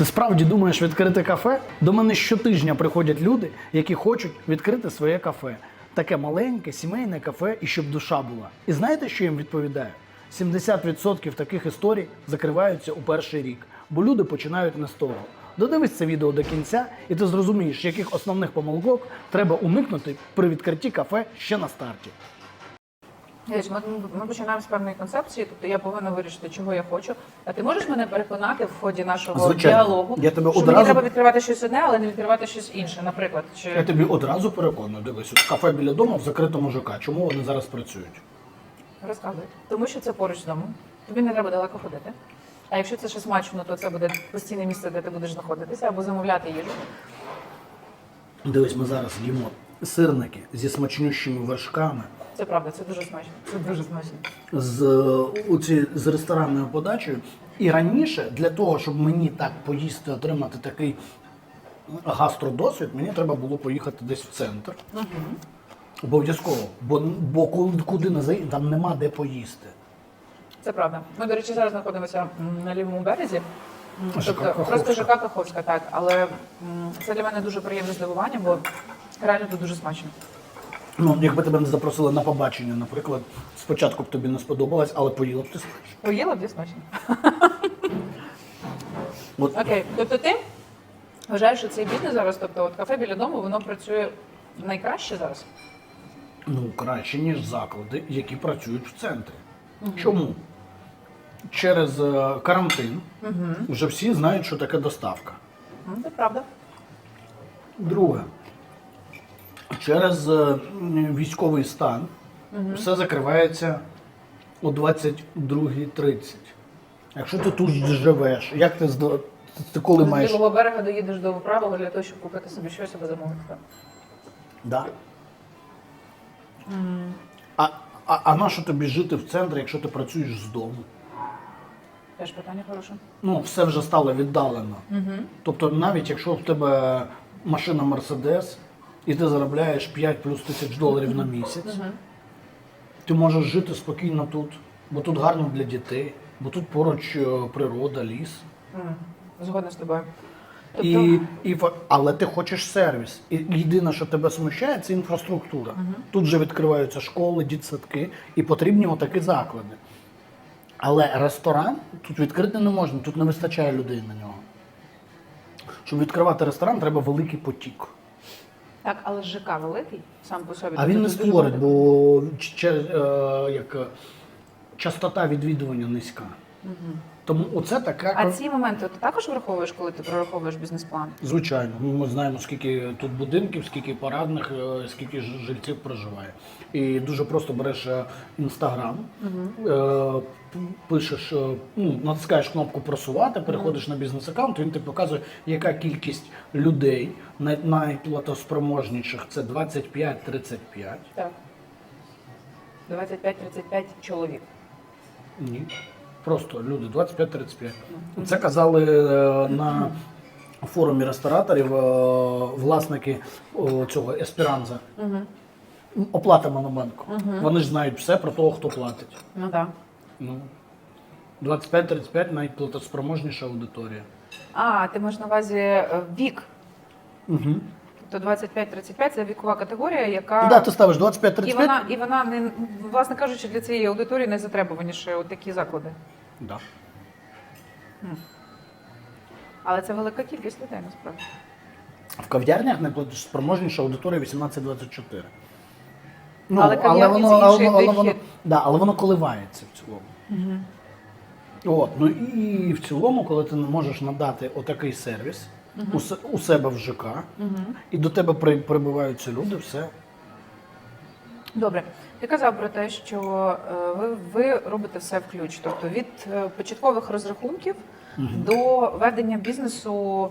Ти справді думаєш відкрити кафе? До мене щотижня приходять люди, які хочуть відкрити своє кафе. Таке маленьке, сімейне кафе і щоб душа була. І знаєте, що їм відповідаю? 70% таких історій закриваються у перший рік, бо люди починають не з того. Додивись це відео до кінця, і ти зрозумієш, яких основних помилок треба уникнути при відкритті кафе ще на старті. Ми, ми починаємо з певної концепції, тобто я повинна вирішити, чого я хочу. А ти можеш мене переконати в ході нашого Звичайно. діалогу, Я тебе що одразу- мені треба відкривати щось одне, але не відкривати щось інше. Наприклад, чи Я тобі одразу переконую, дивись, от кафе біля дому в закритому ЖК. Чому вони зараз працюють? розказуй. Тому що це поруч з домом. Тобі не треба далеко ходити. А якщо це ще смачно, то це буде постійне місце, де ти будеш знаходитися або замовляти їжу. Дивись, ми зараз їмо сирники зі смачнющими вершками, Це правда, це дуже смачно. Це дуже смачно. з, оці, з ресторанною подачею. І раніше для того, щоб мені так поїсти, отримати такий гастродосвід, мені треба було поїхати десь в центр. Обов'язково. Бо, бо куди не заїдемо, там нема де поїсти. Це правда. Ми, до речі, зараз знаходимося на лівому березі. Тобто просто ЖК Каховська, так. Але це для мене дуже приємне здивування, бо реально тут дуже смачно. Ну, якби тебе не запросили на побачення, наприклад, спочатку б тобі не сподобалось, але поїла б ти смачно. Поїла б смачно. От Окей, тобто ти вважаєш, що цей бізнес зараз, тобто от кафе біля дому, воно працює найкраще зараз? Ну, краще, ніж заклади, які працюють в центрі. Чому? Через е, карантин вже всі знають, що таке доставка. Ну, це правда. Друге, через е, військовий стан все закривається о 22.30. Якщо ти тут живеш, як ти, здо- ти коли З маєш. лівого берега доїдеш до правого для того, щоб купити собі щось або замовити. Да. А, а, а на що тобі жити в центрі, якщо ти працюєш з дому? Теж питання хороше. Ну, все вже стало віддалено. Тобто, навіть якщо в тебе машина Мерседес, і ти заробляєш 5 плюс тисяч доларів на місяць, ти можеш жити спокійно тут, бо тут гарно для дітей, бо тут поруч е, природа, ліс. Згодна з тобою. Тобто, І, і, фа- але ти хочеш сервіс. І єдине, що тебе смущає, це інфраструктура. Тут же відкриваються школи, дітсадки, і потрібні отакі заклади. Але ресторан тут відкрити не можна, тут не вистачає людей на нього. Щоб відкривати ресторан, треба великий потік. Так, але ЖК великий сам по собі. А тобто він не створить, бо е, як, е, частота відвідування низька. Тому оце така. А ці моменти ти також враховуєш, коли ти прораховуєш бізнес-план? Звичайно, Ну, ми знаємо, скільки тут будинків, скільки парадних, е, скільки жильців проживає. І дуже просто береш інстаграм, пишеш, е, ну, натискаєш кнопку просувати, переходиш на бізнес-аккаунт, він тобі показує, яка кількість людей най- найплатоспроможніших це 25-35. Так. 25-35 чоловік. Ні. Просто люди 25-35. Це казали е, на форумі рестораторів е, власники цього Есперанза. Оплата Монобанку. Вони ж знають все про того, хто платить. Ну так. Ну, 25-35 найплатоспроможніша аудиторія. А, ти маєш на увазі е, вік. Угу. Тобто 25-35 це вікова категорія, яка. Да, ти ставиш 25-35. вона, і вона не власне кажучи, для цієї аудиторії найзатребуваніше от такі заклади. Да. Але це велика кількість людей насправді. В кав'ярнях найплатоспроможніша аудиторія 18-24. Ну, Але кав'ярні це інший але, воно, да, але воно коливається в цілому. От, ну і в цілому, коли ти можеш надати отакий сервіс у, се- у себе в ЖК, і до тебе при, прибуваються люди, все. Добре, ти казав про те, що е, ви, ви робите все в ключ, тобто від е, початкових розрахунків до ведення бізнесу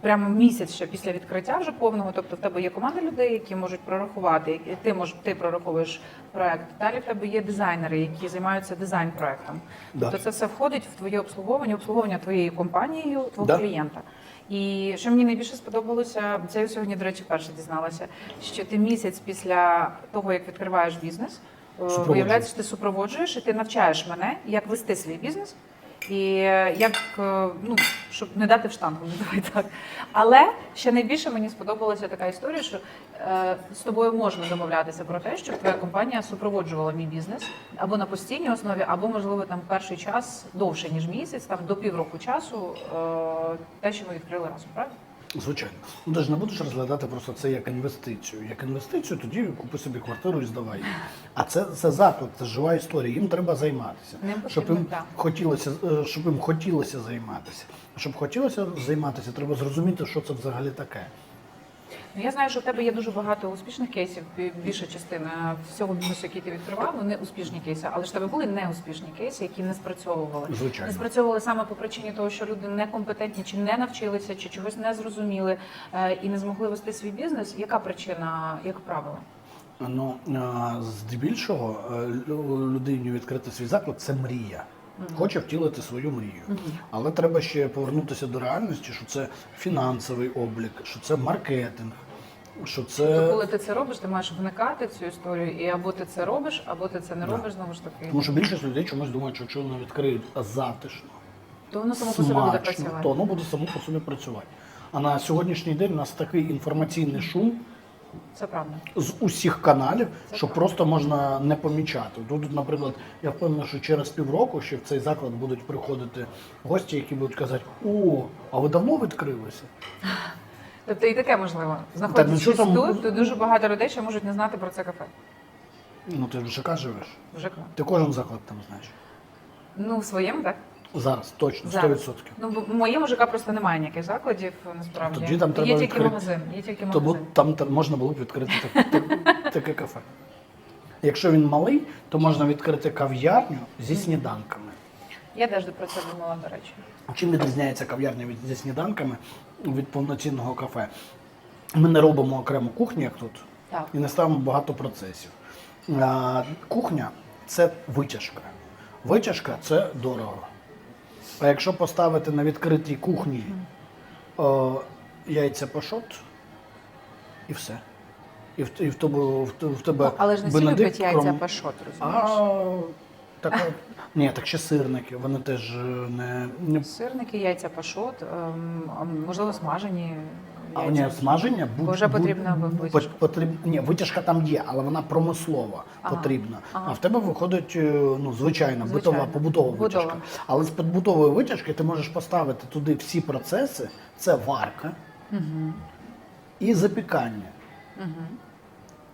прямо місяць ще після відкриття вже повного. Тобто в тебе є команда людей, які можуть прорахувати, і ти можеш ти прораховуєш проект. Далі в тебе є дизайнери, які займаються дизайн проектом. Да. Тобто це все входить в твоє обслуговування, обслуговування твоєю компанією, твого Да. клієнта. І що мені найбільше сподобалося, це я сьогодні, до речі, перше дізналася, що ти місяць після того, як відкриваєш бізнес, е, виявляється, що ти супроводжуєш і ти навчаєш мене, як вести свій бізнес І як е, ну, щоб не дати в штангу, давай так. Але ще найбільше мені сподобалася така історія, що е, з тобою можна домовлятися про те, щоб твоя компанія супроводжувала мій бізнес або на постійній основі, або можливо там перший час довше ніж місяць, там до півроку часу, е, те, що ми відкрили разом, правильно? Звичайно. Ну ти ж не будеш розглядати просто це як інвестицію. Як інвестицію, тоді купи собі квартиру і здавай. її. А це, це заклад, це жива історія. Їм треба займатися. Щоб їм так. хотілося, е, щоб їм хотілося займатися. Щоб хотілося займатися, треба зрозуміти, що це взагалі таке. Ну, я знаю, що в тебе є дуже багато успішних кейсів. Більша частина всього бізнесу, який ти відкривав, вони успішні кейси. Але ж в тебе були неуспішні кейси, які не спрацьовували. Звичайно. Не спрацьовували саме по причині того, що люди некомпетентні, чи не навчилися, чи чогось не зрозуміли е, і не змогли вести свій бізнес. Яка причина, як правило? Ну здебільшого е, лю- людині відкрити свій заклад це мрія. Хоче втілити свою мрію. Але треба ще повернутися до реальності, що це фінансовий облік, що це маркетинг, що це. коли ти це робиш, ти маєш вникати в цю історію, і або ти це робиш, або ти це не робиш знову ж таки. Тому що більшість людей чомусь думають, що якщо вони відкриють затишно, То воно само по собі буде працювати. то воно буде само по собі працювати. А на сьогоднішній день у нас такий інформаційний шум Це правда. з усіх каналів, Це що правда. просто можна не помічати. Тут, наприклад, я впевнений, що через півроку ще в цей заклад будуть приходити гості, які будуть казати: О, а ви давно відкрилися? Тобто і таке можливо. Ну, Знаходячись там- тут, то дуже багато людей ще можуть не знати про це кафе. Ну ти ж в ЖК живеш. В ЖК. Ти кожен заклад там знаєш. Ну, в своєму, так? Зараз, точно, 100%. Зараз. Ну, бо в моєму ЖК просто немає ніяких закладів, насправді. Тоді там є тільки відкрити- магазин. Є тільки Тому магазин. там та- можна було б відкрити так- так- таке кафе. Якщо він малий, то можна відкрити кав'ярню зі сніданками. Я теж про це думала, до речі. Чим відрізняється кав'ярня від зі сніданками від повноцінного кафе? Ми не робимо окрему кухню, як тут, Так. і не ставимо багато процесів. А, кухня це витяжка. Витяжка це дорого. А якщо поставити на відкритій кухні о, яйця пашот, і все. І в, і в, тебе, в, в тебе Ну, але ж не всі Бенедикт, люблять яйця кром- пашот, розумієш? А, так, ні, так ще сирники, вони теж е, не, не Сирники, яйця пашот, ем, а можливо, смажені. А ні, смаження будь, Бо вже потрібна будь- витяжка. потріб- ні, витяжка там є, але вона промислова Ага, потрібна. ага. А в тебе виходить е, ну, звичайна битова побутова Будова. витяжка. Але з побутової витяжки ти можеш поставити туди всі процеси: це варка і запікання.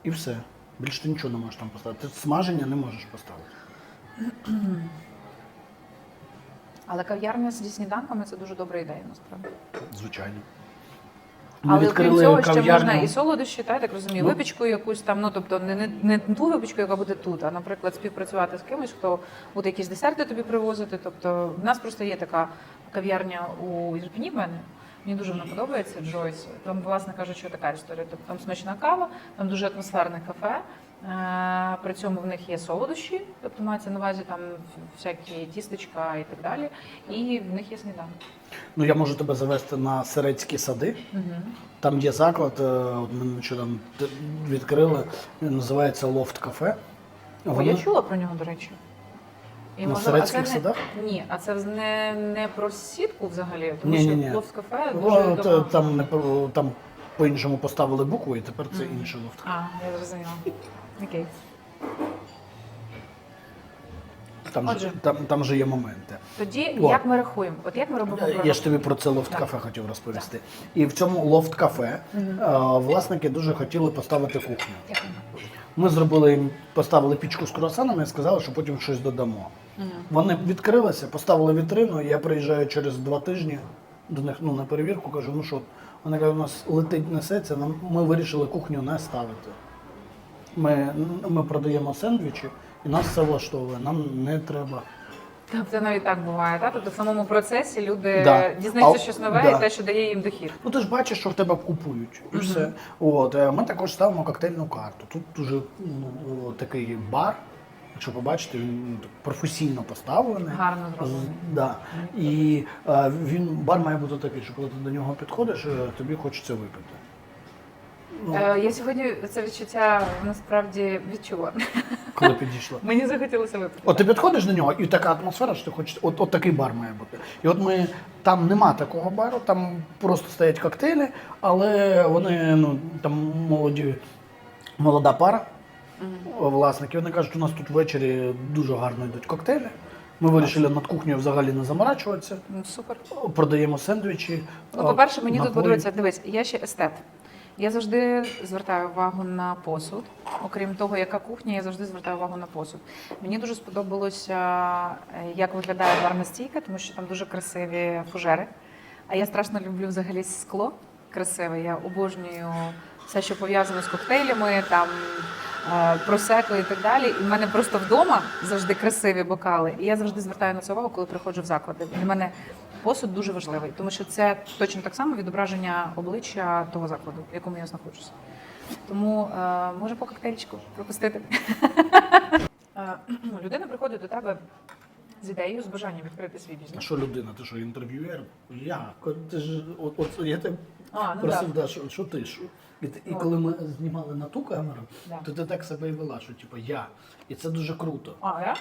І все. Більше ти нічого не можеш там поставити. Ти смаження не можеш поставити. Але кав'ярня зі сніданками це дуже добра ідея, насправді. Звичайно. Але окрім цього ще можна і солодощі, та, я так розумію, Ну. випічку якусь там, ну тобто не, не, не ту випічку, яка буде тут, а наприклад, співпрацювати з кимось, хто буде якісь десерти тобі привозити. Тобто в нас просто є така кав'ярня у Ірпіні в мене. Мені дуже вона подобається, Джойс. Там, власне кажучи, така історія. Тобто там смачна кава, там дуже атмосферне кафе. Е, При цьому в них є солодощі, тобто мається на увазі там всякі тістечка і так далі. І в них є сніданок. Ну я можу тебе завести на Серецькі сади. Угу. Там є заклад, е, от ми нещодавно відкрили, він називається Лофт Кафе. О, я чула про нього, до речі. І, На можливо, Середських а це садах? Не, ні, а це не, не про сітку взагалі, тому що лофт кафе Ну, дуже давно. е, там, не по- там по-іншому поставили букву, і тепер це інший лофт. А, я зрозуміла. Окей. Там, Отже. же, там, там же є моменти. Тоді О. як ми рахуємо? От як ми робимо Е, Я ж тобі про це лофт кафе хотів розповісти. І в цьому лофт кафе власники дуже хотіли поставити кухню. Дякую. Ми зробили їм, поставили пічку з круасанами і сказали, що потім щось додамо. Вони відкрилися, поставили вітрину, я приїжджаю через два тижні до них ну, на перевірку, кажу, ну що, вони кажуть, у нас летить несеться, нам, ми вирішили кухню не ставити. Ми, ми продаємо сендвічі, і нас це влаштовує, нам не треба. Тобто навіть так буває, так? Тобто в самому процесі люди Да. дізнаються А- щось нове да. і те, що дає їм дохід. Ну ти ж бачиш, що в тебе купують, і все. От, е, ми також ставимо коктейльну карту. Тут дуже ну, такий бар. Якщо побачите, він ну, професійно поставлений. Гарно зроблений. Да. І е, він бар має бути такий, що коли ти до нього підходиш, е, тобі хочеться випити. Ну, Е, Я сьогодні це відчуття насправді відчула. коли підійшла. Мені захотілося випити. От ти підходиш до нього, і така атмосфера, що ти хочеш. От, от такий бар має бути. І от ми там нема такого бару, там просто стоять коктейлі, але вони ну там молоді, молода пара власників. Вони кажуть, у нас тут ввечері дуже гарно йдуть коктейлі. Ми вирішили над кухнею взагалі не заморачуватися. Ну, Супер. Продаємо сендвічі. Ну, по-перше, мені тут подобається, дивись, я ще естет. Я завжди звертаю увагу на посуд. Окрім того, яка кухня, я завжди звертаю увагу на посуд. Мені дуже сподобалося, е, як виглядає барна стійка, тому що там дуже красиві фужери. А я страшно люблю взагалі скло красиве. Я обожнюю все, що пов'язано з коктейлями, там е, просеко і так далі. І в мене просто вдома завжди красиві бокали. І я завжди звертаю на це увагу, коли приходжу в заклади. Для мене посуд дуже важливий, тому що це точно так само відображення обличчя того закладу, в якому я знаходжуся. Тому е, може по коктейльчику пропустити. Е, Людина приходить до тебе з ідеєю, з бажанням відкрити свій А бізнес. що людина? Ти що, інтерв'юєр? Я. Ти ж, от, от я тебе А, ну просив, да. да, що, що ти? Що? І, і Ну. коли ми знімали на ту камеру, Да. то ти так себе і вела, що типу я. І це дуже круто. А, я? Я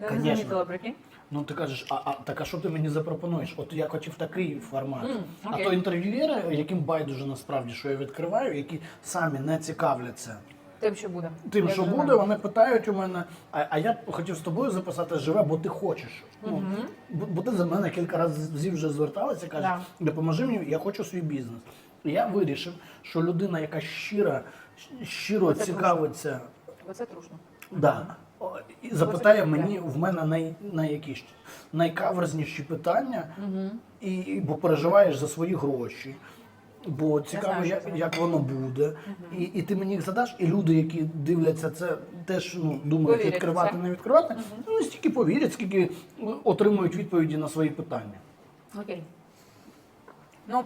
не Конечно. замітила, прикинь. Ну ти кажеш, а, а так а що ти мені запропонуєш? От я хотів такий формат. М, а окей. то інтерв'юєри, яким байдуже насправді, що я відкриваю, які самі не цікавляться. Тим, що буде. Тим, Я що дуже буде, вони питають у мене, а, а я хотів з тобою записати живе, бо ти хочеш. Ну, бо, бо ти за мене кілька разів вже зверталася, каже, Да. допоможи мені, я хочу свій бізнес. І я вирішив, що людина, яка щира, щиро Оце цікавиться, Оце трушно. да, і запитає мені в мене най, най якісь найкаверзніші питання, і, і- бо переживаєш за свої гроші. Бо цікаво, знаю, як, як воно буде. І, і ти мені їх задаш, і люди, які дивляться це, теж ну, думають, Повірять відкривати, це. не відкривати. Ну, стільки повірять, скільки отримують відповіді на свої питання. Окей. Ну,